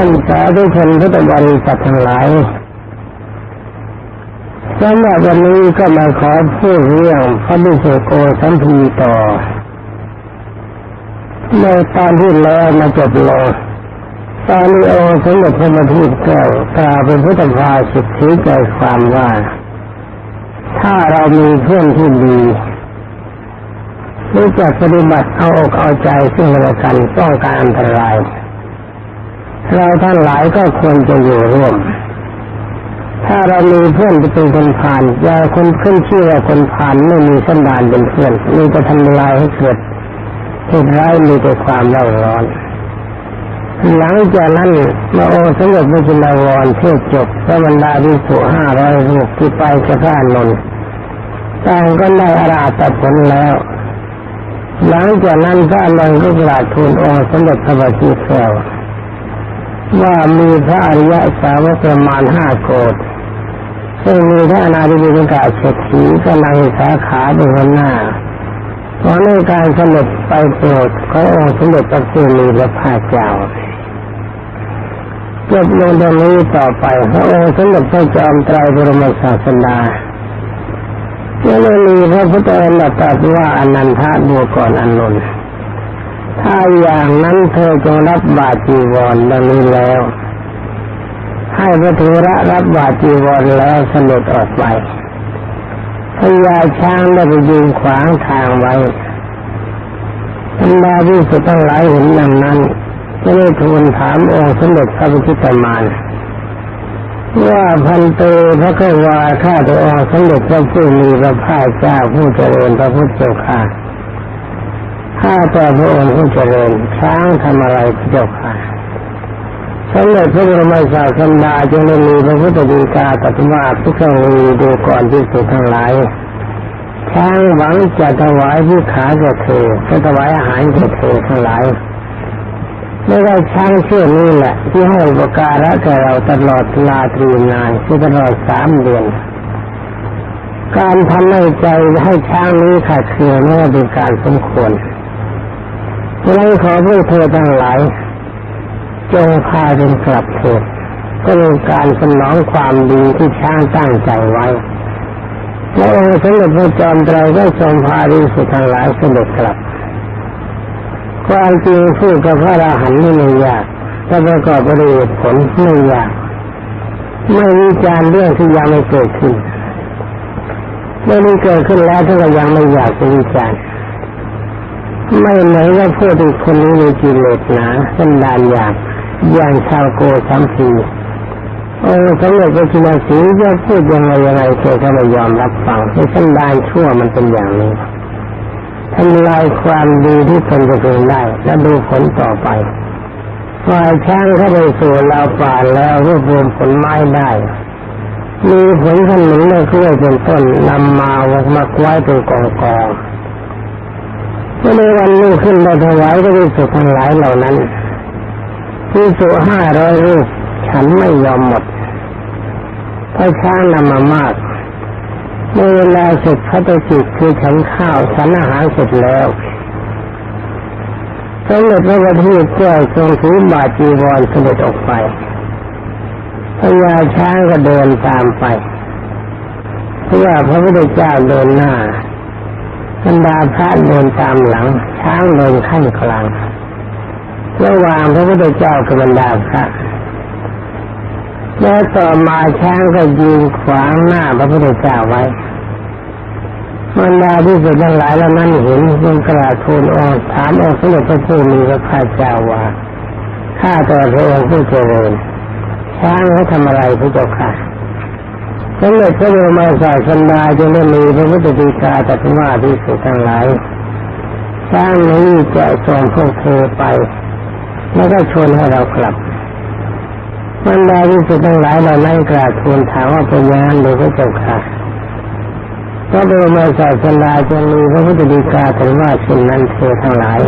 ท่านสาธุชนพุทธบริษัททั้งหลายสำหรับวันนี้ก็มาขอพูดเรื่องพระบิสุโกสัมพีต่อในตอนที่แล้วมาจบลงตอนนี้องค์สมเด็จพระบัณฑิตแก้วกล่าวเป็นพุทธภาสิทธิใจความว่า ถ้าเรามีเพื่อนที่ดีรู้จักปฏิบัติเอาอกเอาใจซึ่งกันและกันป้องกันอันตราย เราท่านหลายก็ควรจะอยู่ร่วม ถ้าเรามีเพื่อนที่เป็นคนผ่านอย่าคนขึ้นชื่อว่าคนผ่านไม่มีสันดานเป็นเพื่อนมีแต่ทำลายให้เกิดเหตุร้ายมีแต่ความเล่าร้อนหลังจากนั้นมาโองค์สมเด็จพระจินดาวรเทศจบพระบรรดาที่สุห้าร้อยรูปที่ไปจะพระนนท์ต่างก็ได้อาราตผลแล้ว หลังจากนั้นพระนนท์ก็กราบทูลองค์สมเด็จพระบัณฑิตแก้ว ว่ามีพระอริยะสาวกประมาณห้าโกดซึ่งมีพระอนาธิบิณกาเศรษฐีกำลังสาขาเป็นคนหน้าขอนในการเสด็จไปโปรดขอองค์สมเด็จพระพุทธพระภาเจ้าจบลงตรงนี้ต่อไปพระองค์สมเด็จพระจอมไตรบรมศาสดาเมื่อมีพระพุทธองค์ตรัสว่าอนันทะดูก่อนอนนท์ ถ้าอย่างนั้นเธอจงรับบาจีวรดังนี้แล้ว ให้พระเถระรับบาจีวรแล้วเสด็จออกไปพญาช้างได้ไปยืนขวางทางไว้บรรดาที่สุดทั้งหลายเห็นดังนั้นก็ได้ทูลถามองค์สมเด็จพระพุทธมารว่าพันเตพระกวาข้าตัวองค์สมเด็จพระผู้มีพระภาคเจ้าผู้เจริญพระพุทธเจ้าค่ะ ข้าแต่พระองค์ผู้เจริญช้างทำอะไรพระเจ้าค่ะสมเด็จพระบรมศาสดาจึงได้มีพระพุทธดีกาตรัสว่าทุกขวีดูก่อนที่สุดทั้งหลายช้างหวังจะถวายผู้ขาแก่เธอจะถวายอาหารแก่เธอทั้งหลายไม่ได้ช้างเชื่อนี้แหละ ที่ให้อุปการะแก่เราตลอดลาตรีนานคือตลอดสามเดือนการทำให้ใจให้ช้างนี้ขาดเคือนี่เป็นการสมควร ฉะนั้นขอพวกเธอทั้งหลาย จงพาเป็นกลับเถิดก็เป็นการสนองความดีที่ช้างตั้งใจไว้แล้วองค์สมเด็จพระจอมไตรก็ทรงพาดิสุทั้งหลายเสด็จกลับความจริงพูดกับพระราหันไม่ยากถ้าประกอบด้วยผลไม่ยากไม่วิจารเรื่องที่ยังไม่เกิดขึ้นเมื่อนี้เกิดขึ้นแล้วถ้าเรายังไม่อยากจะวิจารณ์ ไม่เหมือนว่าพูดอีกคนนี้มีกิเลสหนาเสันดานอยากอย่างชาวโกสัมพีโอ้สมเด็จพระจินสีจะพูดยังไงยังไงเธอก็ไม่ยอมรับฟังให้สันดานชั่วมันเป็นอย่างนี้ทำลายความดีที่ตนจะพึงได้และดูผลต่อไปฝ่ายช้างเข้าไปสู่ลาวป่าแล้วรวบรวมผลไม้ได้ มีผลขนุนและกล้วยเป็นต้นนำมาวัมาไว้เป็นกองกอง เมื่อในวันนี้ขึ้นได้ถวายก็ได้สุทั้งหลายเหล่านั้นที่สุห้าร้อยรูปฉันไม่ยอมหมดเพราะช้างนำมามากเมื่อเวลาเสร็จพระตจิตคือฉันข้าวฉันอาหารเสร็จแล้วสมเด็จพระบัณฑิตแก้วทรงถือบาจีวรเสด็จออกไปพญาช้างก็เดินตามไปเพื่อพระพุทธเจ้าเดินหน้า บรรดาพระเดินตามหลัง ช้างเดินขั้นกลางระหว่างพระพุทธเจ้ากับบรรดาพระแล้วต่อมาช้างก็ยืนขวางหน้าพระพุทธเจ้าไว้บรรดาที่สุดทั้งหลายแล้วนั้นเห็นจึงกราบทูลองค์ถามองค์สมเด็จพระผู้มีพระภาคเจ้าว่าข้าแต่พระองค์ผู้เจริญช้างเขาทำอะไรพระเจ้าค่ะ สมเด็จพระบรมศาสดาจึงได้มีพระพุทธดีกาตรัสว่าที่สุดทั้งหลายช้างนี้จะส่งพวกเธอไป แล้วก็ชวนให้เรากลับบรรดาที่สุดทั้งหลายเราไล่กราบทูลถามว่าเป็นยังไงหรือพระเจ้าค่ะพระบรมศาสดาจะมีพระพุทธดีกาถึงว่าเช่นนั้นเธอทั้งหลาย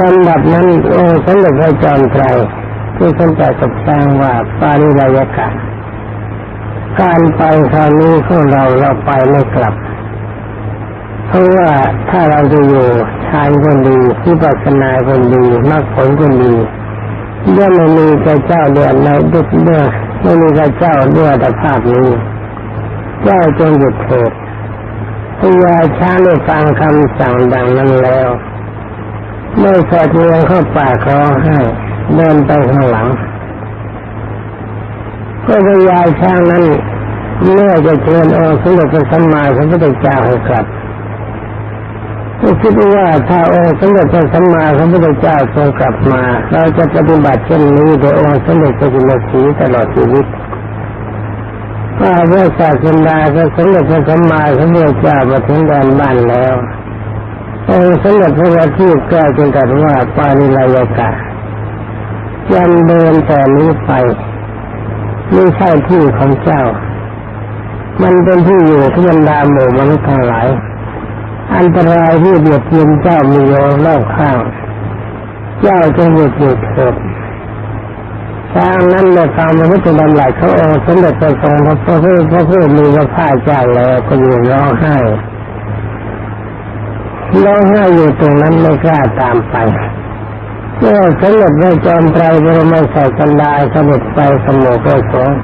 ลำดับนั้นองค์สมเด็จพระจอมไตรที่ท่านจะกับแจ้งว่าปาริรายกะ การไปคราวนี้ของเราเราไปไม่กลับ เพราะว่าถ้าเราจะอยู่ชายคนดีที่ปัสนาคนดีมากผลคนดีย่อมไม่มีพระเจ้าเดือนในดุจเดือไม่มีพระเจ้าเดือแต่ภาพนี้ เจ้าจงหยุดเถิดพญาช้างได้ฟังคำสั่งดังนั้นแล้วเมื่อสอดเรียงเข้าป่าคอให้เดินไปข้างหลัง ก็พญาช้างนั้นเมื่อจะเชิญองค์สมเด็จพระสัมมาสัมพุทธเจ้าให้กลับก็คิดว่าถ้าองค์สมเด็จพระสัมมาสัมพุทธเจ้าทรงกลับมา เราจะปฏิบัติเช่นนี้โดยองค์สมเด็จพระจินสีตลอดชีวิตว่าพระศาสดาพระสมเด็จพระสัมมาสัมพุทธเจ้ามาถึงแดนบ้านแล้วองค์สมเด็จพระบพิตรก็จึงตรัสว่าปานิลายกะยันเดินแต่นี้ไป ไม่ใช่ที่ของเจ้า มันเป็นที่อยู่ที่บรรดาหมู่มนุษย์ทั้งหลาย อันตรายที่เบียดเบียนเจ้ามีโยรอบข้าง เจ้าจงหยุดหยุดเถิดช้างนั้นในความมนุษย์ดำหลักเขาองค์สมเด็จพระทรงพระพุทธพระพุทธมีพระพ่าเจ้าแล้วก็อยู่ร้องไห้ร้องไห้อยู่ตรงนั้นไม่กล้าตามไป เมื่อสมเด็จพระจอมไตรบรมศาสดาเสด็จไปสมุทรสงฆ์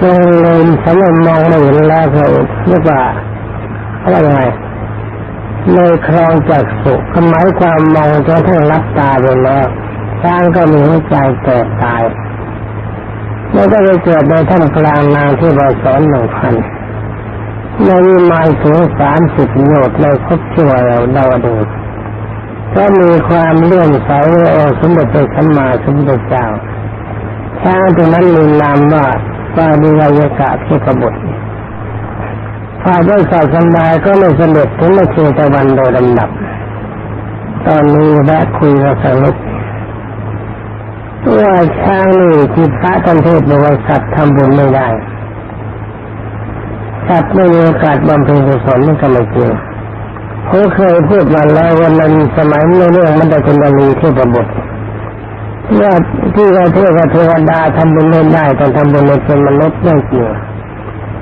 ทรงเลยสำหรับมองไม่เห็นแล้วเขาเรียกว่าอะไรไงเลยครองจากสุขหมายความมองจนทั้งรับตาไปแล้วช้างก็มีหัวใจแตกตายแล้วก็ไปเกิดในท่ามกลางนางที่บาสอนหนึ่งพันในวิมานถึงสามสิบโยชน์ในพบชั่วเราดาวดึง ก็มีความเลื่อมใสในองค์สมเด็จพระสัมมาสัมพุทธเจ้าช้างตัวนั้นมีนามว่าปาดิวายกะเทพบุตรฝ่ายด้วยศาสนาก็ไม่สำเร็จถึงในเชตวันโดยลำดับ ตอนนี้แวะคุยกับสรุปว่าช้างนี่ที่พระท่านเทศบอกว่าสัตว์ทำบุญไม่ได้สัตว์ไม่มีโอกาสบำเพ็ญกุศลนี่ก็ไม่จริง ผมเคยพูดมาแล้ววันนั้นสมัยในเรื่องมันจะเป็นบาลีเทพบุตรว่าที่เราเทพเทวดาทำบุญไม่ได้แต่ทำบุญเป็นมนุษย์ไม่จริง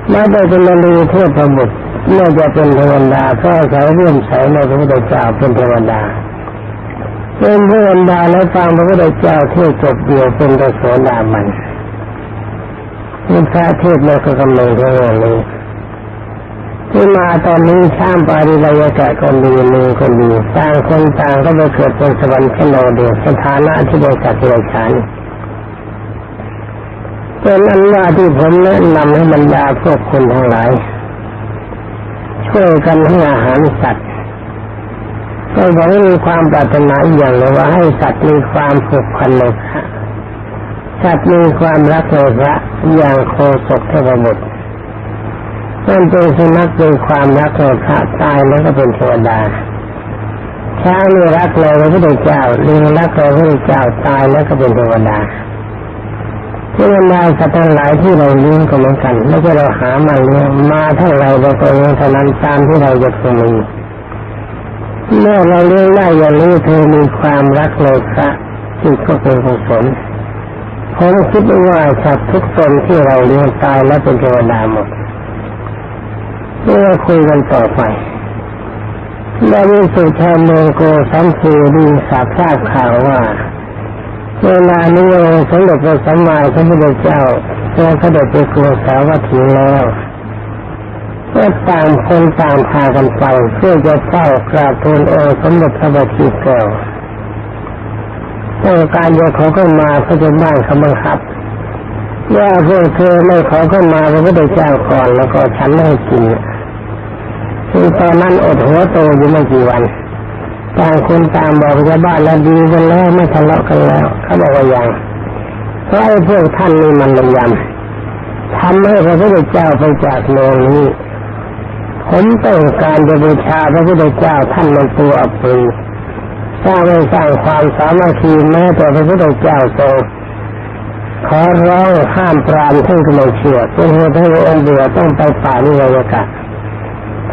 แม้แต่เป็นบาลีเทพบุตรเมื่อจะเป็นเทวดาก็อาศัยเรื่อมใสในพระพุทธเจ้าเป็นเทวดาเป็นเทวดาแล้วฟังพระพุทธเจ้าเทศจบเดียวเป็นกระโสดามันนี่พระเทศแล้วก็กำเนิดเรื่องนี้ ที่มาตอนนี้ช่างปาริยกะคนดีมือคนดีต่างคนต่างก็ไปเกิดเป็นสวรรค์ชโนเดียวสถานะที่เป็นสัตว์ที่ไรฉันเป็นอันว่าที่ผมแนะนำให้บรรดาพวกคนทั้งหลาย ช่วยกันให้อาหารสัตว์ก็หวังมีความปรารถนาอย่างเลยว่าให้สัตว์มีความผูกพันในพระสัตว์มีความรักในพระอย่างโคศกเทพบุตร นั่นเป็นสุนัขเป็นความรักในพระตายแล้วก็เป็นเทวดาช้างนี่รักเลยพระพุทธเจ้าลิงรักเลยพระพุทธเจ้าตายแล้วก็เป็นเทวดาเทวดาสัตว์ทั้งหลายที่เราเลี้ยงก็เหมือนกันไม่ใช่เราหามาเลี้ยงมาเท่าไรเราก็เลี้ยงเท่านั้นตามที่เราจะมีเมื่อเราเลี้ยงได้อย่างนี้เธอมีความรักเลยพระจิตก็เป็นกุศลผมคิดว่าสัตว์ทุกตนที่เราเลี้ยงตายแล้วเป็นเทวดาหมด เมื่อคุยกันต่อไปแล้วมีสุชาโมโกสัมภูดีสาบทราบข่าวว่าเวลานี้องค์สมเด็จพระสัมมาสัมพุทธเจ้าทรงเสด็จไปกรุงสาวัตถีแล้วก็ต่างคนต่างพากันไปเพื่อจะเฝ้ากราบทูลองค์สมเด็จพระบัณฑิตแก้วต้องการจะขอเข้ามาพระเจ้าบ้านเขาบังคับว่าพวกเธอไม่ขอเข้ามาพระพุทธเจ้าก่อนแล้วก็ฉันไม่ให้กิน คือตอนนั้นอดหัวโตอยู่ไม่กี่วันต่างคนต่างบอกชาวบ้านแล้วดีกันแล้วไม่ทะเลาะกันแล้ว เขาบอกว่าอย่างเพราะไอ้พวกท่านนี่มันลำยำทำให้พระพุทธเจ้าไปจากโลกนี้ ผมต้องการจะบูชาพระพุทธเจ้าท่านมันตัวอัปรีสร้างไม่สร้างความสามัคคีแม้แต่พระพุทธเจ้าทรงขอร้องห้ามปรามท่านก็ไม่เชื่อเป็นเหตุให้องค์เบื่อต้องไปป่านิโรธกะ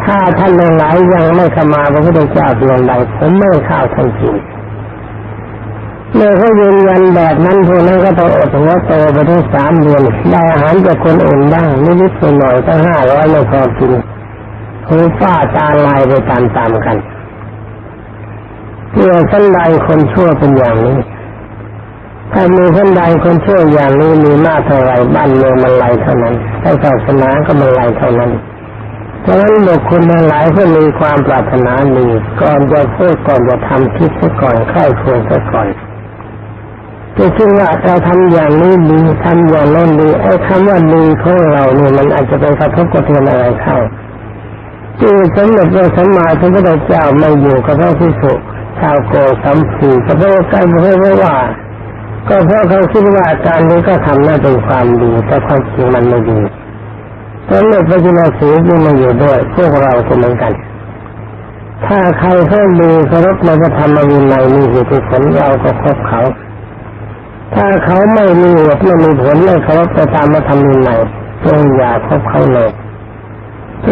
ถ้าท่านลงไหลายยังไม่ขมาพระพุทธเจ้าเพียงใดผมไม่ข้าวท่านกินเมื่อเขายืนยันแบบนั้นพวกนั้นก็ต้องอดหัวโตไปทั้งสามเดือนได้อาหารจากคนอื่นบ้างนิดๆหน่อยตั้งห้าร้อยไม่พอกินหูฟ้าตาลายไปตามๆกันเพื่อสันดานคนชั่วเป็นอย่างนี้ถ้ามีคนใดคนชื่ออย่างนี้มีมากเท่าไรบ้านเมืองมันไหลเท่านั้นถ้าศาสนาก็มันไหลเท่านั้น พราะฉะนั้นบุคคลทั้งหลายที่มีความปรารถนาดีก่อนจะพูดก่อนจะทำคิดซะก่อนค่อยควรซะก่อนจะคิดว่าเราทำอย่างนี้ดีทำอย่างนั้นดีไอ้คำว่าดีของเราเนี่ยมันอาจจะไปกระทบกระเทือนอะไรเข้าที่สมเด็จพระสัมมาสัมพุทธเจ้าไม่อยู่กับพระพิสุชาวโกสัมพีก็เพราะใกล้เพราะว่า ก็เพราะเขาคิดว่าการนี้ก็ทำน่าเป็นความดีแต่ความจริงมันไม่ดี สมเด็จพระจินสียังมาอยู่ด้วย พวกเราก็เหมือนกัน ถ้าใครเขาดีเคารพในพระธรรมวินัยมีเหตุผลเราก็คบเขา ถ้าเขาไม่มีเหตุไม่มีผลไม่เคารพในตามพระธรรมวินัยจงอย่าคบเขาเลย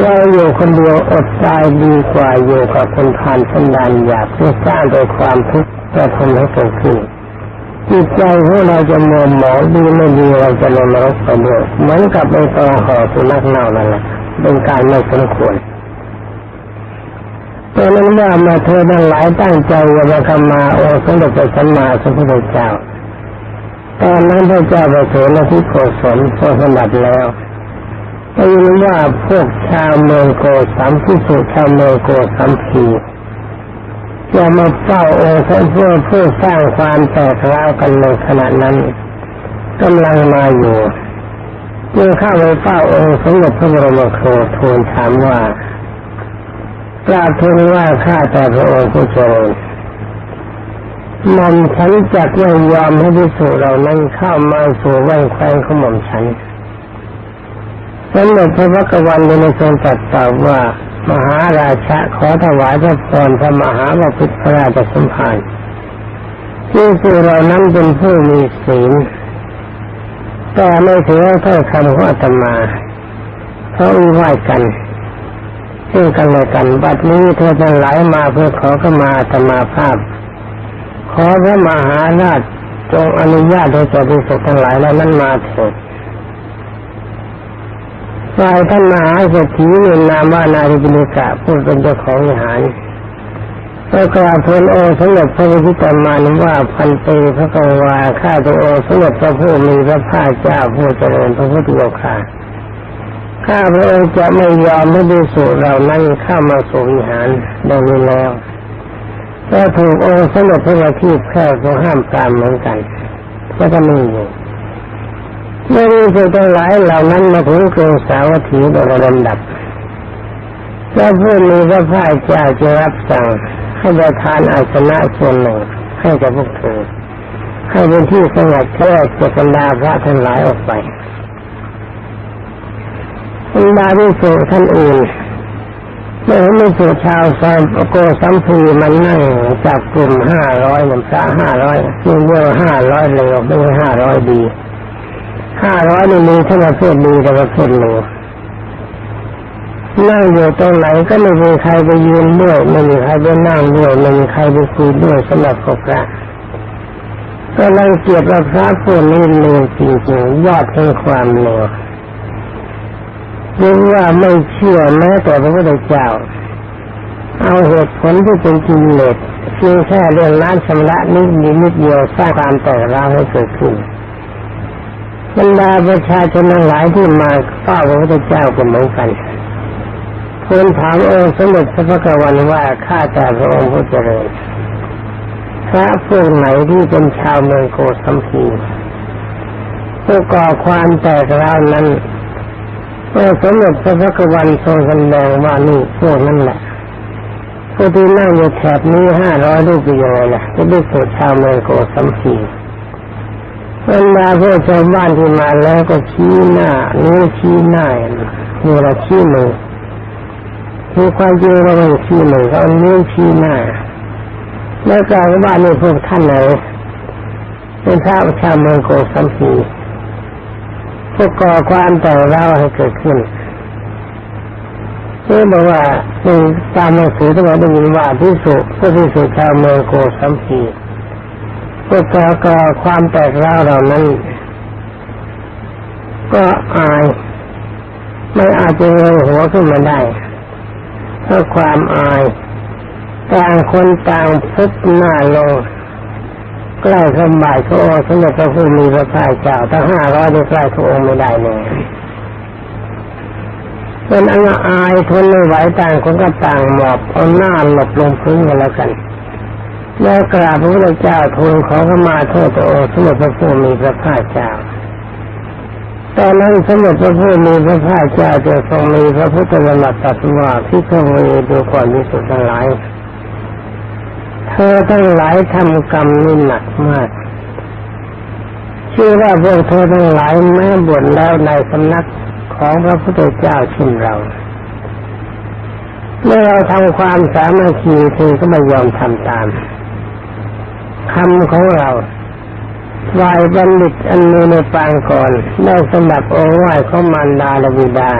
เราอยู่คนเดียวอดตายดีกว่าอยู่กับคนผ่านสันดานอยากเพื่อสร้างโดยความทุกข์แต่ทำให้เกิดขึ้น จิตใจของเราจะมัวหมองดีไม่ดีเราจะลงนรกไปด้วยเหมือนกับในตองห่อสุนัขเน่านั่นแหละเป็นการไม่สมควรตอนนั้นว่ามาเธอทั้งหลายตั้งใจว่าจะเข้ามาโอ้สมเด็จพระสัมมาสัมพุทธเจ้าตอนนั้นพระเจ้าประเสริฐที่โกศลทรงสมบัติแล้วได้ยินว่าพวกชาวเมืองโกสัมพิสุชาวเมืองโกสัมพี จะมาเฝ้าองค์พระเพื่อเพื่อสร้างความแตกร้าวกันในขณะนั้นกำลังมาอยู่เมื่อเข้าไปเฝ้าองค์สมเด็จพระบรมโคทูลถามว่ากราบทูลว่าข้าแต่พระองค์ผู้เจริญหม่อมฉันจักไม่ยอมให้พิสุเรานั้นเข้ามาสู่แว่นแคว้นของหม่อมฉันสมเด็จพระพักวันในทรงตรัสตอบว่า มหาราชะขอถวายพระพรพระมหาวพิตรราชสมภารที่สุเรานั้นเป็นผู้มีศีลแต่ไม่ถือถ้อยคำของอาตมาเพราะวิวกันซึ่งกันและกันบัดนี้เธอทั้งหลายมาเพื่อขอขมาอาตมาภาพ ขอพระมหาราชจงอนุญาตให้เจ้าพิสุทั้งหลายแล้วนั้นมาเถิด ฝ่ายท่านมหาเศรษฐีเรียนนามว่านาริบินิกะผู้เป็นเจ้าของวิหารแล้วกราบทูลองค์สมเด็จพระพุทธมานว่าพันเตพระกวาข้าตัวองค์สมเด็จพระผู้มีพระภาคเจ้าผู้เจริญพระพุทธโลกาข้าพระองค์จะไม่ยอมให้ดูสุเรานั้นเข้ามาสู่วิหารดังนี้แล้วก็ถูกองค์สมเด็จพระบพิตแค่ทรงห้ามปรามเหมือนกันก็จะไม่อยู่ เมื่อมีผู้ทั้งหลายเหล่านั้นมาถึงกรุงสาวัตถีโดยลำดับแล้วผู้มีพระพ่ายเจ้าจะรับสั่งให้ประทานอาสนะส่วนหนึ่งให้กับพวกเธอให้เป็นที่สงบแค่จะบรรดาพระทั้งหลายออกไปบรรดาที่สุท่านอื่นเมื่อไม่สุชาวซามโกสัมพีมันนั่งจากกลุ่มห้าร้อยหนึ่งพระห้าร้อยยิ่งเยอะห้าร้อยเลยไม่ห้าร้อยดี ห้าร้อยนี่มีทั้งประเภทดีกับประเภทหนูนั่งอยู่ตรงไหนก็ไม่มีใครไปยืนด้วยไม่มีใครไปนั่งด้วยไม่มีใครไปคุยด้วยสำหรับพระก็รังเกียจว่าพระพวกนี้เลวจริงๆยอดแห่งความเลวยิ่งว่าไม่เชื่อแม้แต่พระพุทธเจ้า เอาเหตุผลที่เป็นจริงเลยเพียงแค่เรื่องล้านชำระนิดนิดเดียวสร้างความแตกร้าวให้เกิดขึ้น บรรดาประชาชนทั้งหลายที่มาเฝ้าพระพุทธเจ้าก็เหมือนกันทูลถามองค์สมเด็จพระพุทธวันว่าข้าแต่พระองค์ผู้เจริญพระพวกไหนที่เป็นชาวเมืองโกสัมพีผู้ก่อความแตกร้าวนั้นเมื่อสมเด็จพระพุทธวันทรงแสดงว่านี่พวกนั้นแหละผู้ที่นั่งอยู่แถบนี้ห้าร้อยรูปเป็นยังไงล่ะก็ได้สุดชาวเมืองโกสัมพี บรรดาพวกชาวบ้านที่มาแล้วก็ชี้หน้านิ้วชี้หน้านี่เราชี้มือคือความจริงเราไม่ชี้มือเรานิ้วชี้หน้า แล้วกล่าวว่านี่พวกท่านไหนเป็นชาวชาวเมืองโกสัมพีพวกก่อความต่เราให้เกิดขึ้นนี่บอกว่ามีตามหนังสือที่เราได้ยินว่าที่สุผู้ที่สุชาวเมืองโกสัมพี พวกก่อก่อความแตกร้าวเหล่านั้น ก็อายไม่อาจจะเงยหัวขึ้นมาได้เพราะความอายต่างคนต่างพุบหน้าลงใกล้เข้าบ่ายเขาองค์สมเด็จพระผู้มีพระภาคเจ้าถ้าห้าร้อยได้ใกล้เขาองค์ไม่ได้เลยเป็นอันอายทนไม่ไหวต่างคนก็ต่างหมอบเอาหน้าหลบลงพื้นกันแล้วกัน แล้วกราบพระพุทธเจ้าทูลขอขมาโทษต่อองค์สมเด็จพระผู้มีพระภาคเจ้าตอนนั้นสมเด็จพระผู้มีพระภาคเจ้าจะทรงมีพระพุทธธรรมตรัสว่าที่พระมีดูก่อนที่สุดทั้งหลาย เธอทั้งหลายทำกรรมนี่หนักมากชื่อว่าพวกเธอทั้งหลายแม้บวชแล้วในสำนักของพระพุทธเจ้าเช่นเรา เมื่อเราทำความสามัคคีเธอก็ไม่ยอมทำตาม คำของเราวายบัณฑิตอันมีในปางก่อนได้สำหรับโอวาทของมารดาและบิดา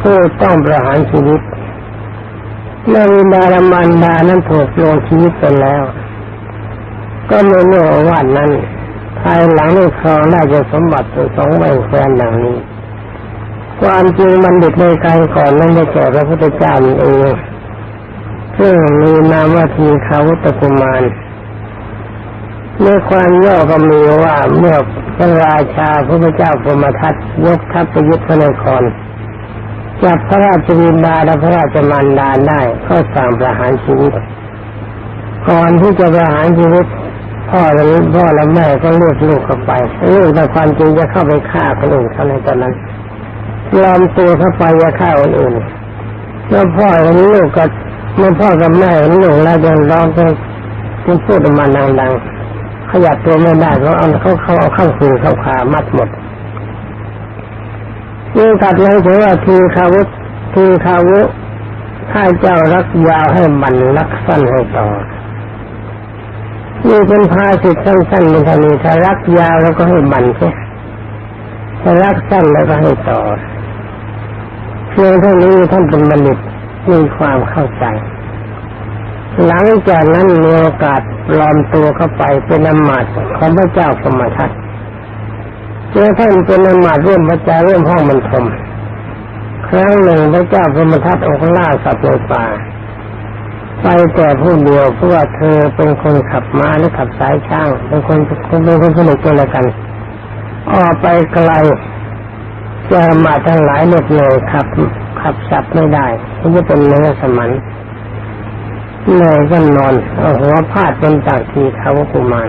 ผู้ต้องประหารชีวิตเมื่อบิดาละมารดานั้นถูกลงชีวิตไปแล้ว ก็ไม่เมื่อโอวาทนั้นภายหลังได้ครองได้จะสมบัติสองใบแฟนดังนี้ความจริงบัณฑิตในการก่อนนั้นได้แก่พระพุทธเจ้าเองซึ่งมีนามว่าทีขาวุตกุมาร ในความย่อก็มีว่าเมื่อพระราชาพระเจ้าพมทัตยกทัพไปยึดพระนครจับพระราชวินดาและพระราชมารดาได้ก็สั่งประหารชีวิตก่อนที่จะประหารชีวิตพ่อและพ่อและแม่ก็เลือกลูกเข้าไปลูกแต่ความจริงจะเข้าไปฆ่าคนอื่นเขาในตอนนั้นปลอมตัวเข้าไปจะฆ่าคนอื่นเมื่อพ่อและลูกก็เมื่อพ่อกับแม่เห็นลูกแล้วยังร้องก็พูดออกมาดังๆ ขยับตัวไม่ได้เขาเอาเขาเขาเอาข้าคืนเข้าขามัดหมดนี่ตัดเลยถือว่าทีคาวุทีคาวุถ้าเจ้ารักยาวให้มันรักสั้นให้ต่อนี่เป็นภาสิทสั้นๆในทานีถ้ารักยาวแล้วก็ให้มันใช่ถ้ารักสั้นแล้วก็ให้ต่อเพียงเท่านี้ท่านเป็นบัณฑิตมีความเข้าใจ หลังจากนั้นมีโอกาสปลอมตัวเข้าไปเป็นอมาตของพระเจ้าสมทัตเจ้าท่านเป็นอมาตย์ร่วมพระเจ้าร่วมห้องบรรทมครั้งหนึ่งพระเจ้าพมทัตองค์ล่าสัตว์ในป่าไปแต่ผู้เดียวเพราะว่าเธอเป็นคนขับม้าและขับสายช่างเป็นคนเป็นคนสนุกกันละกัน ออกไปไกลจะมาทั้งหลายหน็ดเหนื่อยขับขับสับไม่ได้มันจะเป็นเนื้อสมัน เหนื่อยก็นอนเอาหัวพาดบนตากทีเขากุมาร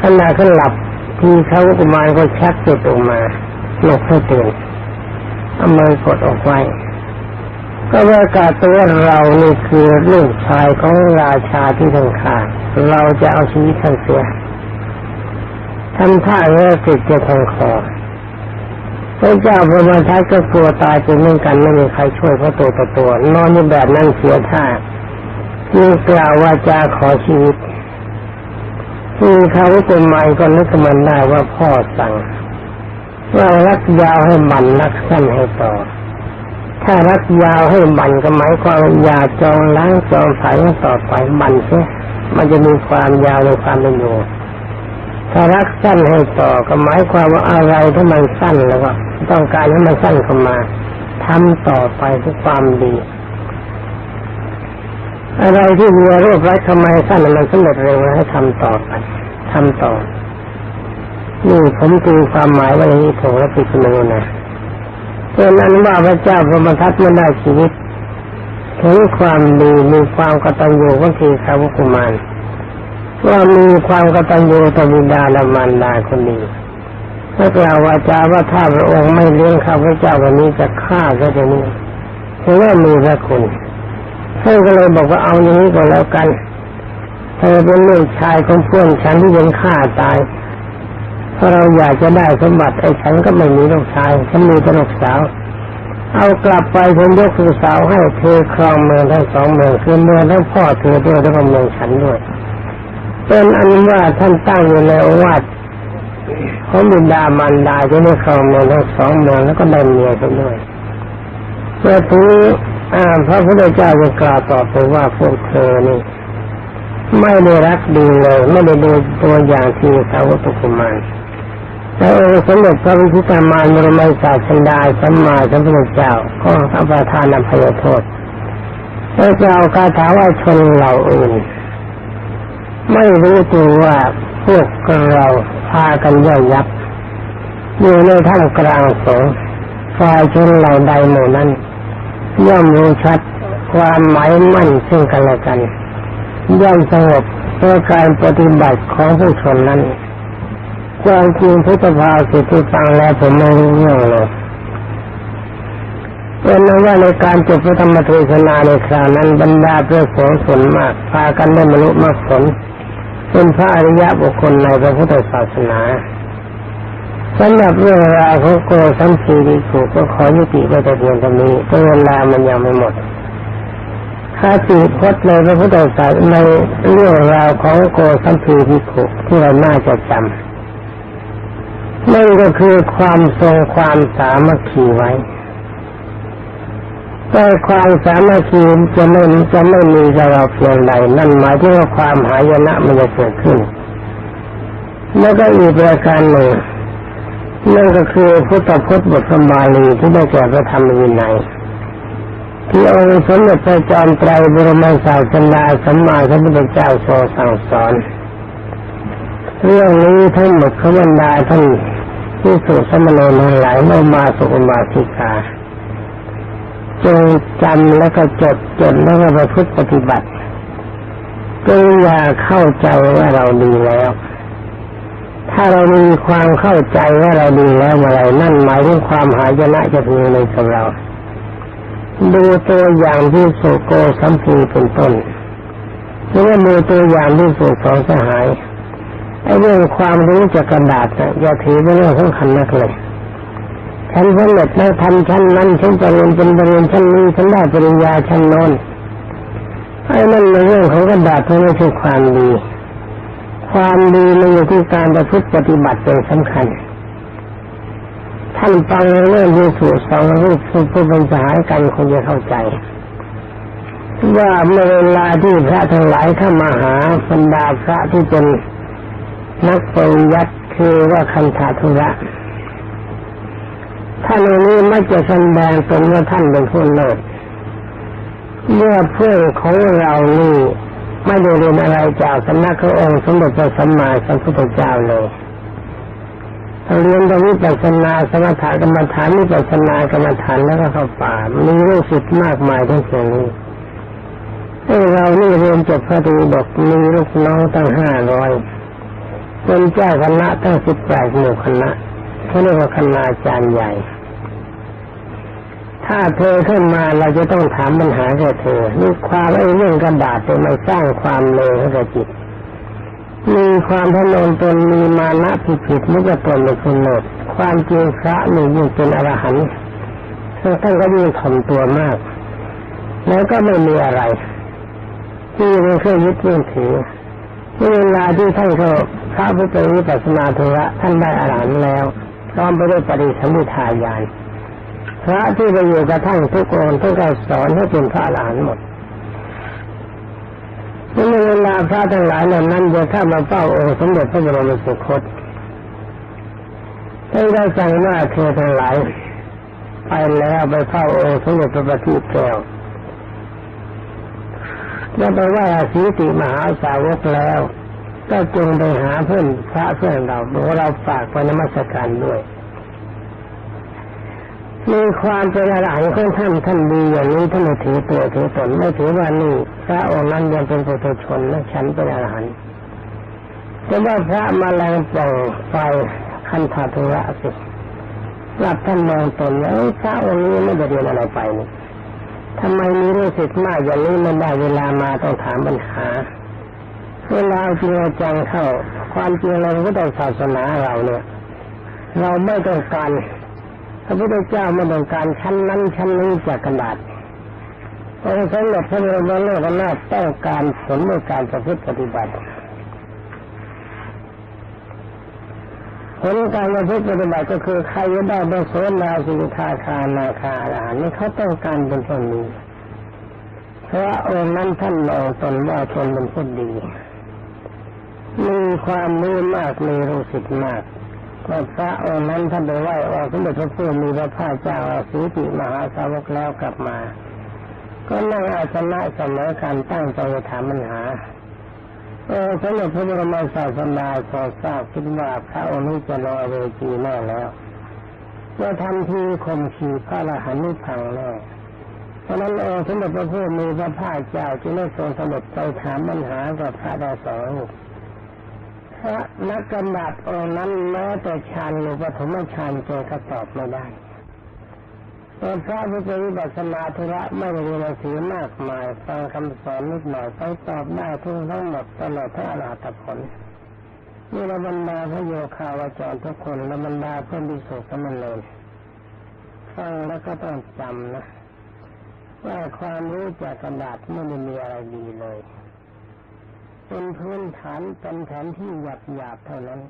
ขณะขึ้นหลับทีเขากุมารก็ชักจิตออกมาหลกให้ตื่นเอามือกดออกไว้ก็ว่ากาตัวเรานี่คือลูกชายของราชาที่ทังขาเราจะเอาชีวิตท่านเสียทำท่าเงื้อติดจะทางคอ พระเจ้าพระมทัตก็กลัวตายเป็นเหมือนกันไม่มีใครช่วยเพราะตัวต่อตัวนอนอยู่แบบนั้นเสียท่าที่กล่าวว่าจะขอชีวิตที่เขาเป็นไม้ก็นึกมันได้ว่าพ่อสั่งว่ารักยาวให้มันรักสั้นให้ต่อ ถ้ารักยาวให้มันก็หมายความว่าอย่าจองล้างจองสายต่อไปมันเสียมันจะมีความยาวในความเป็นอยู่ ถ้ารักสั้นให้ต่อก็หมายความว่าอะไรที่มันสั้นแล้วก็ต้องการให้มันสั้นเข้ามาทำต่อไปเพื่อความดี อะไรที่มีรูปไร้ทำไมสั้นมันสำเร็จเร็วให้ทำต่อไปทำต่อ นี่ผมตีความหมายว่าอย่างนี้ถูกและผิดไม่รู้นะเพราะนั้นว่าพระเจ้าพระมทัตไม่ได้ชีวิตถึงความดีมีความกตัญญูก็คือข้าวกุมาร ว่ามีความกตัญญูต่อบิดาและมารดาคนนี้ถ้ากล่าววาจาว่าถ้าพระองค์ไม่เลี้ยงข้าพระเจ้าวันนี้จะฆ่าซะเดี๋ยวนี้ถือว่ามีพระคุณท่านก็เลยบอกว่าเอาอย่างนี้ก็แล้วกันเธอเป็นลูกชายของเพื่อนฉันที่ยังฆ่าตายเพราะเราอยากจะได้สมบัติไอ้ฉันก็ไม่มีลูกชายฉันมีแต่ลูกสาว เอากลับไปผมยกลูกสาวให้เธอครองเมืองทั้งสองเมืองคือเมืองทั้งพ่อเธอด้วยแล้วก็เมืองฉันด้วย เป็นอันว่าท่านตั้งอยู่ในอวาทของบิดามารดาจะได้ครองเมืองทั้งสองเมืองแล้วก็ได้เมียไปด้วยเมื่อถึงพระพุทธเจ้าจะกล่าวต่อไปว่าพวกเธอนี่ไม่ได้รักดีเลย ไม่ได้ดูตัวอย่างที่สาวกกุมารแต่องค์สมเด็จพระวิชิตามารมรมัยศาสดาสัมมาสัมพุทธเจ้าก็ทำประทานอภัยโทษพระเจ้าคาถาว่าชนเหล่าอื่น ไม่รู้ตัวว่าพวกเราพากันย่อยยับอยู่ในท่ามกลางสงฆ์ฝ่ายชนเหล่าใดหมู่นั้น ย่อมรู้ชัดความหมายมั่นซึ่งกันและกัน ย่อมสงบเพราะการปฏิบัติของผู้ชนนั้นความจริงพุทธภาสิทธิฟังแล้วผมไม่รู้เรื่องเลยเป็นนั้นว่าในการจบพระธรรมเทศนาในคราวนั้นบรรดาพระสงฆ์ส่วนมากพากันได้บรรลุมรรคผล เป็นพระอริยะบุคคลในพระพุทธศาสนาสำหรับเรื่องราวของโกสัมพีริสุก็ขอยุติไว้แต่เพียงเท่านี้เพราะเวลามันยังไม่หมดข้าติพจน์ในพระพุทธศาสนาในเรื่องราวของโกสัมพีริสุที่เราน่าจะจำนั่นก็คือความทรงความสามัคคีไว้ แต่ความสามัคคีจะไม่จะไม่มีกับเราเพียงใดนั่นหมายถึงว่าความหายนะมันจะเกิดขึ้น แล้วก็อีกประการหนึ่งนั่นก็คือพุทธพจน์บทสบาลีที่ได้แก่พระธรรมวินัยที่องค์สมเด็จพระจอมไตรบรมศาสดาสัมมาสัมพุทธเจ้าทรงสั่งสอน เรื่องนี้ทั้งหมดขบรรดาท่านที่สุสมโนนหลายไม่มาสุมาสิกา จงจำแล้วก็จดจดแล้วก็ประพฤติปฏิบัติจงอย่าเข้าใจว่าเราดีแล้ว ถ้าเรามีความเข้าใจว่าเราดีแล้วเมื่อไรนั่นหมายถึงความหายนะจะมีในกับเรา ดูตัวอย่างที่โสโกสัมพีเป็นต้นหรือว่าดูตัวอย่างที่สุสองสหายไอ้เรื่องความรู้จากกระดาษนะอย่าถือเป็นเรื่องสำคัญนักเลย ฉันสำเร็จแล้วทำชั้นนั้นฉันจะเรียนเป็นเรียนชั้นนี้ฉันได้ปริญญาชั้นโน้นไอ้นั่นในเรื่องของกระดาษไม่ใช่ความดี ความดีมันอยู่ที่การประพฤติปฏิบัติเป็นสำคัญ ท่านฟังเรื่องที่สูสองรูปผู้เป็นสหายกันคงจะเข้าใจ ว่าเมื่อเวลาที่พระทั้งหลายเข้ามาหาบรรดาพระที่เป็นนักปริยัติคือว่าคันธาธุระ ท่านนี้ไม่จะแสดงตนว่าท่านเป็นผู้เลิศเมื่อเพื่อนของเรานี่ไม่ได้เรียนอะไรจากสำนักพระองค์สมเด็จพระสัมมาสัมพุทธเจ้าเลยเรียนตรงนี้ปัสนาสมถกรรมฐานนี่ปัสนากรรมฐานแล้วก็เข้าป่ามีเรื่องสิทธิ์มากมายทั้งสิ้นนี้เรานี่เรียนจบพระตีดกมีลูกน้องตั้งห้าร้อยเป็นเจ้าคณะตั้งสิบแปดหมู่คณะเขาเรียกว่าคณาจารย์ใหญ่ ถ้าเธอขึ้นมาเราจะต้องถามปัญหาแก่เธอนี่ความไอ้เรื่องกระดาษเป็นมาสร้างความเลวให้กับจิต มีความทะนงตนมีมานะผิดผิดนึกว่าตนเป็นคนโนดความจริงพระนี่ยิ่งเป็นอรหันต์ท่านก็ยิ่งถ่อมตัวมาก แล้วก็ไม่มีอะไร ที่เป็นเครื่องยึดเรื่องถือเวลาที่ท่านเขาพระพุทธวิปัสสนาธุระท่านได้อรหันต์แล้วพร้อมไปด้วยปริสมุทายาน พระที่ไปอยู่กับท่านทุกคนทุกการสอนให้เป็นพระอรหันต์หมดในเวลาพระทั้งหลายเหล่านั้นจะเข้ามาเฝ้าองค์สมเด็จพระบรมสุคตท่านได้สั่งว่าเธอทั้งหลายไปแล้วไปเฝ้าองค์สมเด็จพระบัณฑิตแก้วแล้วไปว่าสีติมหาสาวกแล้ว ก็จงไปหาเพื่อนพระเพื่อนเราบอกว่าเราฝากไปนมัสการด้วย มีความเป็นอรหันต์ของท่านท่านดีอย่างนี้ท่านไม่ถือตัวถือตนไม่ถือว่านี่พระองค์นั้นยังเป็นปุถุชนและฉันเป็นอรหันต์แต่ว่าพระมาแรงป่องไฟคันธาธุระสิรับท่านมองตนแล้วพระองค์นี้ไม่ได้เรียนอะไรไปนี่ทำไมมีรื่องสิทธิ์มากอย่างนี้ไม่ได้เวลามาต้องถามปัญหาเวลาจริงจังเข้า ความจริงเราก็ต้องศาสนาเราเนี่ย เราไม่ต้องการ พระพุทธเจ้าไม่ต้องการชั้นนั้นชั้นนี้จากกระดาษองค์สมเด็จพระบรมโลกนาถต้องการผลในการประพฤติปฏิบัติ ผลการประพฤติปฏิบัติก็คือใครจะได้เป็นโสนาสิทาคานาคาอรหันนี่เขาต้องการเป็นคนนี้เพราะองค์นั้นท่านมองตนว่าตนเป็นคนดี มีความรู้มากมีรู้สิทธิ์มาก ว่าพระองค์นั้นท่านไปไหว้ว่าสมเด็จพระพุทธมีพระภาเจ้าสีติมหาสาวกแล้วกลับมา ก็นั่งอาสนะเสมอการตั้งใจถามปัญหาเออสมเด็จพระบรมศาสดาทรงทราบคิดว่าพระองค์นี้จะรอเวทีแน่แล้วเมื่อทันทีข่มขีพระอรหันต์นิพังแน่เพราะนั้นองค์สมเด็จพระพุทธมีพระภาเจ้าจึงได้ทรงเสด็จไปถามปัญหากับพระดาสอง พระนักกำบัดองค์นั้นแม้แต่ฌานหรือปฐมฌานเจก็ตอบไม่ได้แต่พระพุทธวิปัสสนาธุระไม่ได้เรียนหนังสือมากมายฟังคำสอนนิดหน่อยไปตอบได้ทุกทั้งหมดตลอดพระอรหัตผลนี่เราบรรดาพระโยคาวาจรทุกคนและบรรดาเพื่อนดิสุสมณเลยฟังแล้วก็ต้องจำนะว่าความรู้จากกระดาษไม่ได้มีอะไรดีเลย เป็นพื้นฐานเป็นแผนที่หยาบหยาบเท่านั้น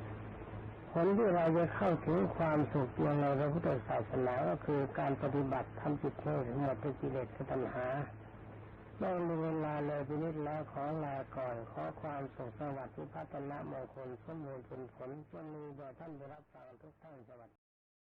ผลที่เราจะเข้าถึงความสุขอย่างในพระพุทธศาสนาก็คือการปฏิบัติทำจิตให้หมดทุกกิเลสตัณหาได้มีเวลาเลยพินิจแล้วขอลาก่อนขอความสุขสวัสดิ์พิพัฒนามงคลสมบูรณ์ผลผลจงมีแด่ท่านได้รับฟังทุกท่านสวัสดี